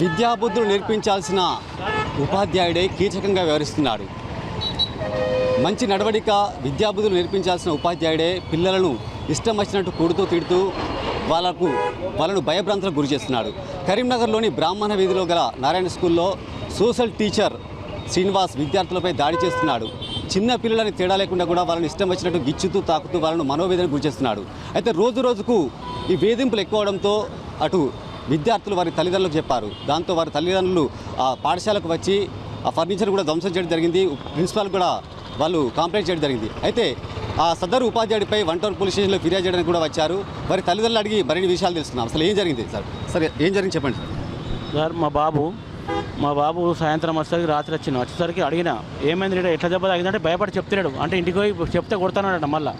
విద్యాబుద్ధులు నేర్పించాల్సిన ఉపాధ్యాయుడే కీచకంగా వ్యవహరిస్తున్నాడు. మంచి నడవడిక విద్యాబుద్ధులు నేర్పించాల్సిన ఉపాధ్యాయుడే పిల్లలను ఇష్టం వచ్చినట్టు కొడుతూ తిడుతూ వాళ్ళకు వాళ్ళను భయభ్రాంతులకు గురి చేస్తున్నాడు. కరీంనగర్లోని బ్రాహ్మణ వీధిలో గల నారాయణ స్కూల్లో సోషల్ టీచర్ శ్రీనివాస్ విద్యార్థులపై దాడి చేస్తున్నాడు. చిన్న పిల్లలని తేడా లేకుండా కూడా వాళ్ళని ఇష్టం వచ్చినట్టు గిచ్చుతూ తాకుతూ వాళ్ళను మనోవేదన గురి చేస్తున్నాడు. అయితే రోజు రోజుకు ఈ వేధింపులు ఎక్కువడంతో అటు విద్యార్థులు వారి తల్లిదండ్రులకు చెప్పారు. దాంతో వారి తల్లిదండ్రులు ఆ పాఠశాలకు వచ్చి ఆ ఫర్నిచర్ కూడా ధ్వంసం చేయడం జరిగింది. ప్రిన్సిపాల్ కూడా వాళ్ళు కంప్లైంట్ చేయడం జరిగింది. అయితే ఆ సదరు ఉపాధ్యాయుడిపై వన్ టౌన్ పోలీస్ స్టేషన్లో ఫిర్యాదు చేయడానికి కూడా వచ్చారు. వారి తల్లిదండ్రులు అడిగి మరిన్ని విషయాలు తెలుసుకున్నాం. అసలు ఏం జరిగింది సార్? సరే ఏం జరిగింది చెప్పండి సార్. సార్ మా బాబు మా బాబు సాయంత్రం వచ్చేసరికి రాత్రి వచ్చిన వచ్చేసరికి అడిగిన ఏమైంది రేట ఎట్లా దెబ్బ తాగిందంటే భయపడి చెప్తున్నాడు అంటే ఇంటికి పోయి చెప్తే కొడతానట మళ్ళీ.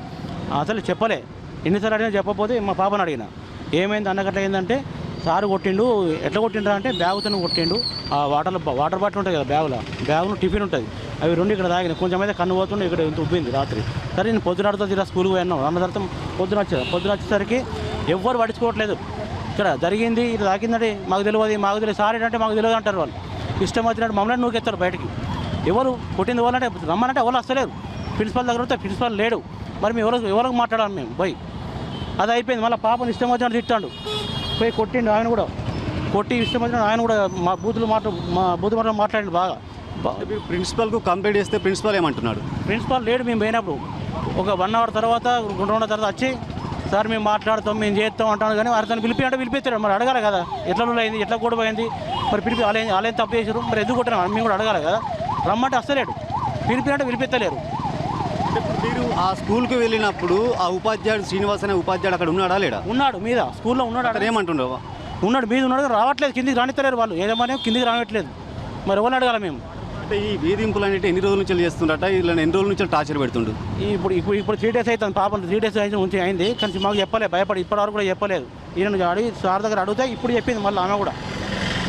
అసలు చెప్పలే. ఎన్నిసార్లు అడిగినా చెప్పకపోతే మా పాపను అడిగిన. ఏమైంది? అన్నగట్ల ఏంటంటే సారు కొట్టిండు ఎట్లా కొట్టిండ్రా అంటే బ్యాగుతో కొట్టిండు. ఆ వాటర్ వాటర్ బాటిల్ ఉంటుంది కదా బ్యాగులో. బ్యాగులో టిఫిన్ ఉంటుంది. అవి రెండు ఇక్కడ తాగినాయి కొంచెం అయితే కన్ను పోతుండే ఇక్కడ ఇంత ఉబ్బింది రాత్రి. సరే నేను పొద్దున అడుగుతా తీరా స్కూల్కి పోయినాం అన్న తర్వాత పొద్దున వచ్చేది పొద్దున వచ్చేసరికి ఎవ్వరు పట్టించుకోవట్లేదు. ఇక్కడ జరిగింది ఇది తాకిందండి మాకు తెలియదు మాకు తెలియదు. సార్ ఏంటంటే మాకు తెలియదు అంటారు వాళ్ళు. ఇష్టం వచ్చినట్టు మమ్మల్ని నూకెత్తారు బయటికి. ఎవరు కొట్టింది వాళ్ళంటే రమ్మనంటే ఎవరు వస్తలేరు. ప్రిన్సిపల్ దగ్గర వస్తే ప్రిన్సిపల్ లేడు. మరి మేము ఎవరు ఎవరికి మాట్లాడాలి మేము? పోయి. అది అయిపోయింది. మళ్ళీ పాపని ఇష్టం వచ్చినట్టు తిట్టాడు. పోయి కొట్టిండు ఆయన కూడా. కొట్టి ఇష్టం వచ్చినట్టు ఆయన కూడా మా బూతులు మాట మా బూతు మాటలు మాట్లాడిండు బాగా. ప్రిన్సిపల్కు కంప్లైంట్ చేస్తే ప్రిన్సిపల్ ఏమంటున్నాడు? ప్రిన్సిపాల్ లేడు మేము పోయినప్పుడు. ఒక వన్ అవర్ తర్వాత రెండు రోజుల తర్వాత వచ్చి సార్ మేము మాట్లాడతాం మేము చేస్తాం అంటాను కానీ అతను పిలిపి అంటే పిలిపిస్తాడు. మరి అడగాలి కదా ఎట్లా అయింది ఎట్లా గొడవ అయింది? మరి పిలిపి వాళ్ళే వాళ్ళేం తప్పు చేశారు? మరి ఎందుకు కొట్టినా మేము కూడా అడగాలి కదా. రమ్మంటే పిలిపి అంటే పిలిపిస్తలేరు. మీరు ఆ స్కూల్కి వెళ్ళినప్పుడు ఆ ఉపాధ్యాయుడు శ్రీనివాస్ అనే ఉపాధ్యాయుడు అక్కడ ఉన్నాడా లేడా? ఉన్నాడు మీద స్కూల్లో ఉన్నాడు అక్కడ ఏమంటుండవు? ఉన్నాడు మీద ఉన్నాడు రావట్లేదు కిందికి రానిస్తలేరు వాళ్ళు. ఏదేమని కిందికి రావట్లేదు మరి ఎవరిని అడగాలి మేము? అంటే ఈ వేధింపులు అనేవి ఎన్ని రోజుల నుంచి చేస్తుండట వీళ్ళని ఎన్ని రోజుల నుంచి టార్చర్ పెడుతుండు? ఇప్పుడు ఇప్పుడు ఇప్పుడు త్రీ డేస్ అవుతుంది పాపం త్రీ డేస్ అయితే ఉంచి అయింది కానీ మాకు చెప్పలేదు భయపడి ఇప్పటివరకు కూడా చెప్పలేదు. ఈయన అడిగి సార్ దగ్గర అడిగితే ఇప్పుడు చెప్పింది మళ్ళీ ఆమె కూడా.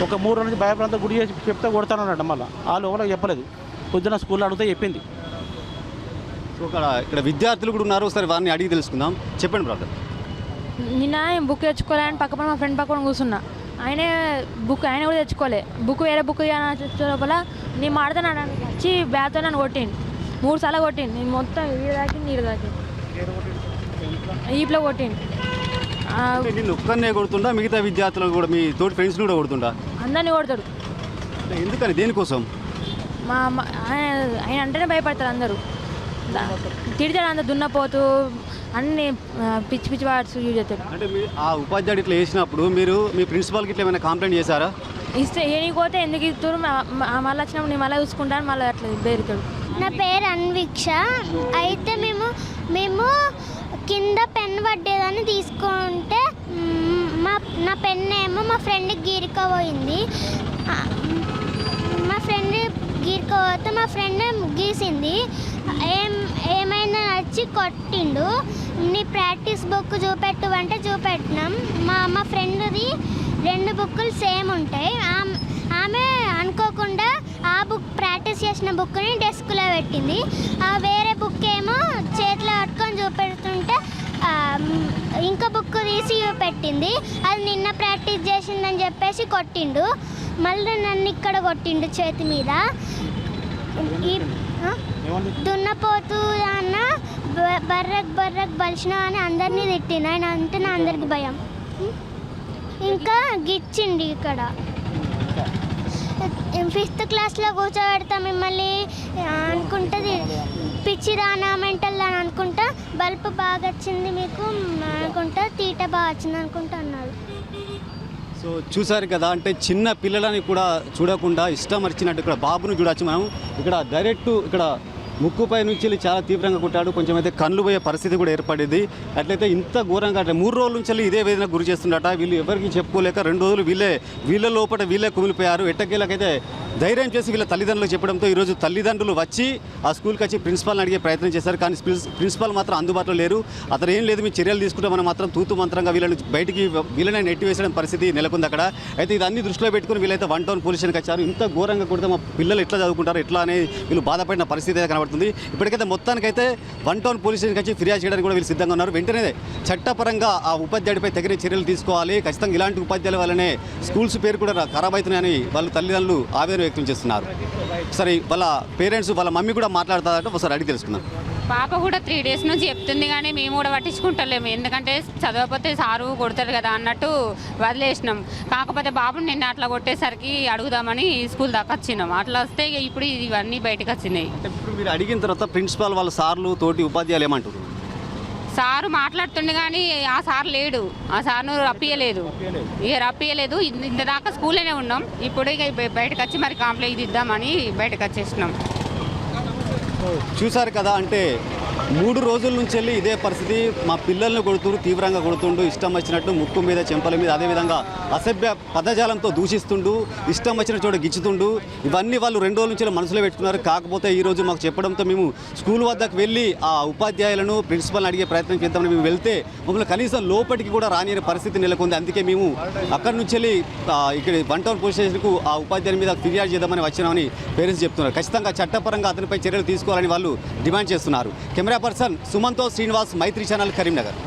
ఒక మూడు రోజుల నుంచి భయపడంతో గుడి చేసి చెప్తే కొడతానన్నట మళ్ళీ. వాళ్ళు ఎవరికి చెప్పలేదు. పొద్దున స్కూల్లో అడిగితే చెప్పింది. సో ఇక్కడ ఇక్కడ విద్యార్థులు కూడా ఉన్నారు. సరే వారిని అడిగి తెలుసుకుందాం. చెప్పండి బ్రదర్. నిన్న నేను బుక్ తెచ్చుకోలేని పక్క మా ఫ్రెండ్ పక్కన కూర్చున్నా. ఆయనే బుక్ ఆయన కూడా తెచ్చుకోలే. బుక్ వేరే బుక్ లోపల నేను మాడతాను వచ్చి బ్యాగ్తో నన్ను కొట్టిండు. మూడు సార్లు కొట్టిండు. నేను మొత్తం వీడి దాకి నీరు దాకి. ఈప్లో కొట్టిండు. నిన్ను ఒక్కనే కొడుతుండా? మిగతా విద్యార్థులు కూడా మీ తోటి ఫ్రెండ్స్ కూడా కొడుతుండా? అందరినీ కొడతాడు. ఎందుకని? దేనికోసం? మా ఆయన ఆయన అంటేనే భయపడతారు అందరూ. తిడతాడు అందరు దున్నపోతూ అన్ని పిచ్చి పిచ్చి వాడ్స్ యూజ్ చేస్తాడు అంటే మీ ఆ ఉపాధ్యాయుడు ఇట్లా చేసినప్పుడు మీరు మీ ప్రిన్సిపాల్కి ఇట్లా ఏమైనా కంప్లైంట్ చేశారా? ఇస్తే ఏనిపోతే ఎందుకు ఇస్తారు? మళ్ళీ వచ్చినప్పుడు నేను మళ్ళీ చూసుకుంటాను మళ్ళీ అట్లా బేరుతాడు. నా పేరు అన్వీక్ష. అయితే మేము మేము కింద పెన్ పడ్డేదని తీసుకుంటే మ్, మా నా పెన్ ఏమో మా ఫ్రెండ్కి గీరుకోపోయింది. ఆ, మా ఫ్రెండ్ గీరుకోపోతే మా ఫ్రెండ్ గీసింది. ఏం ఏమైనా వచ్చి కొట్టిండు. నీ ప్రాక్టీస్ బుక్ చూపెట్టు అంటే చూపెట్టినాం. మా అమ్మ ఫ్రెండ్ది రెండు బుక్కులు సేమ్ ఉంటాయి. ఆమె అనుకోకుండా ఆ బుక్ ప్రాక్టీస్ చేసిన బుక్ని డెస్క్లో పెట్టింది. ఆ వేరే బుక్ ఏమో చేతిలో పట్టుకొని చూపెడుతుంటే ఇంకో బుక్ తీసి పెట్టింది. అది నిన్న ప్రాక్టీస్ చేసిందని చెప్పేసి కొట్టిండు. మళ్ళీ నన్ను ఇక్కడ కొట్టిండు చేతి మీద. ఈ దున్నపోతూ అన్న బర్రక్ బర్రక్ బలిసిన అని అందరినీ తిట్టిండు ఆయన అంటే నా అందరికి భయం. ఇంకా గిచ్చిండి ఇక్కడ. ఫిఫ్త్ క్లాస్లో కూర్చోబెడతా మిమ్మల్ని అనుకుంటుంది పిచ్చి రానా మెంటల్ అని అనుకుంటా బల్బ్ బాగా వచ్చింది మీకు అనుకుంటా తీట బాగా వచ్చింది అనుకుంటా అన్నాడు సో చూసారు కదా అంటే చిన్న పిల్లలని కూడా చూడకుండా ఇష్టం వచ్చినట్టు ఇక్కడ బాబును చూడొచ్చు మనం. ఇక్కడ డైరెక్ట్ ఇక్కడ ముక్కుపై నుంచి చాలా తీవ్రంగా కొట్టాడు. కొంచెం అయితే కళ్ళు పోయే పరిస్థితి కూడా ఏర్పడింది. అట్లయితే ఇంత ఘోరంగా అంటే మూడు రోజుల నుంచి ఇదే వేదన గురి చేస్తుండట. వీళ్ళు ఎవరికి చెప్పుకోలేక రెండు రోజులు వీళ్ళే వీళ్ళ లోపల వీళ్ళే కుమిలిపోయారు. ఎట్టకేలకైతే ధైర్యం చేసి వీళ్ళ తల్లిదండ్రులకు చెప్పడంతో ఈరోజు తల్లిదండ్రులు వచ్చి ఆ స్కూల్కి వచ్చి ప్రిన్సిపాల్ని అడిగే ప్రయత్నం చేశారు. కానీ ప్రిన్సిపాల్ మాత్రం అందుబాటులో లేరు. అతను ఏం లేదు మీ చర్యలు తీసుకుంటామని మాత్రం తూతు మంత్రంగా వీళ్ళని బయటికి వీళ్ళనే నెట్టివేసిన పరిస్థితి నెలకొంది అక్కడ. అయితే ఇది అన్ని దృష్టిలో పెట్టుకుని వీళ్ళైతే వన్ టౌన్ పోలీస్ స్టేషన్కి వచ్చారు. ఇంత ఘోరంగా కొడితే మా పిల్లలు ఎట్లా చదువుకుంటారు ఎట్లా అనేది వీళ్ళు బాధపడిన పరిస్థితి అయితే కనబడుతుంది ఇప్పటికైతే మొత్తానికైతే వన్ టౌన్ పోలీస్ స్టేషన్కి వచ్చి ఫిర్యాదు చేయడానికి కూడా వీళ్ళు సిద్ధంగా ఉన్నారు. వెంటనే చట్టపరంగా ఆ ఉపాధ్యాయుడిపై తగిన చర్యలు తీసుకోవాలి. ఖచ్చితంగా ఇలాంటి ఉపాధ్యాయుల వల్లనే స్కూల్స్ పేరు కూడా ఖరాబ్ అవుతున్నాయని వాళ్ళ తల్లిదండ్రులు ఆవేదన వ్యక్తం చేస్తున్నారు. సరే వాళ్ళ పేరెంట్స్ వాళ్ళ మమ్మీ కూడా మాట్లాడతారంటే. ఒకసారి అడిగి తెలుసుకుందాం. పాప కూడా త్రీ డేస్ నుంచి చెప్తుంది కానీ మేము కూడా పట్టించుకుంటలేము. ఎందుకంటే చదవకపోతే సారు కొడతారు కదా అన్నట్టు వదిలేసినాం. కాకపోతే బాబుని నిన్న అట్లా కొట్టేసరికి అడుగుదామని స్కూల్ దాకా వచ్చినాం. అట్లా వస్తే ఇక ఇప్పుడు ఇవన్నీ బయటకు వచ్చినాయి. ఇప్పుడు మీరు అడిగిన తర్వాత ప్రిన్సిపాల్ వాళ్ళ సార్లు తోటి ఉపాధ్యాయులు ఏమంటారు సారు మాట్లాడుతుండే కానీ ఆ సార్ లేడు. ఆ సార్ను రప్పియలేదు. ఇక రప్పియలేదు. ఇంత దాకా స్కూల్లోనే ఉన్నాం. ఇప్పుడు ఇక బయ- బయటకు వచ్చి మరి కాంప్లైంట్ ఇద్దామని బయటకు వచ్చేసినాం. చూశారు కదా అంటే మూడు రోజుల నుంచి వెళ్ళి ఇదే పరిస్థితి. మా పిల్లల్ని కొడుతుండు తీవ్రంగా కొడుతుండు ఇష్టం వచ్చినట్టు ముక్కు మీద చెంపల మీద అదేవిధంగా అసభ్య పదజాలంతో దూషిస్తుండు ఇష్టం వచ్చిన చోట గిచ్చుతుండు ఇవన్నీ వాళ్ళు రెండు రోజుల నుంచి మనసులో పెట్టుకున్నారు. కాకపోతే ఈ రోజు మాకు చెప్పడంతో మేము స్కూల్ వద్దకు వెళ్ళి ఆ ఉపాధ్యాయులను ప్రిన్సిపల్ని అడిగే ప్రయత్నం చేద్దామని మేము వెళ్తే మమ్మల్ని కనీసం లోపలికి కూడా రాని పరిస్థితి నెలకొంది. అందుకే మేము అక్కడి నుంచి వెళ్ళి ఇక్కడ వన్ టౌన్ పోలీస్ స్టేషన్కు ఆ ఉపాధ్యాయుల మీద ఫిర్యాదు చేద్దామని వచ్చినామని పేరెంట్స్ చెప్తున్నారు. ఖచ్చితంగా చట్టపరంగా అతనిపై చర్యలు తీసుకోవాలని వాళ్ళు డిమాండ్ చేస్తున్నారు. కెమెరా కెమెరా పర్సన్ సుమంతో శ్రీనివాస్ మైత్రి ఛానల్ కరీంనగర్.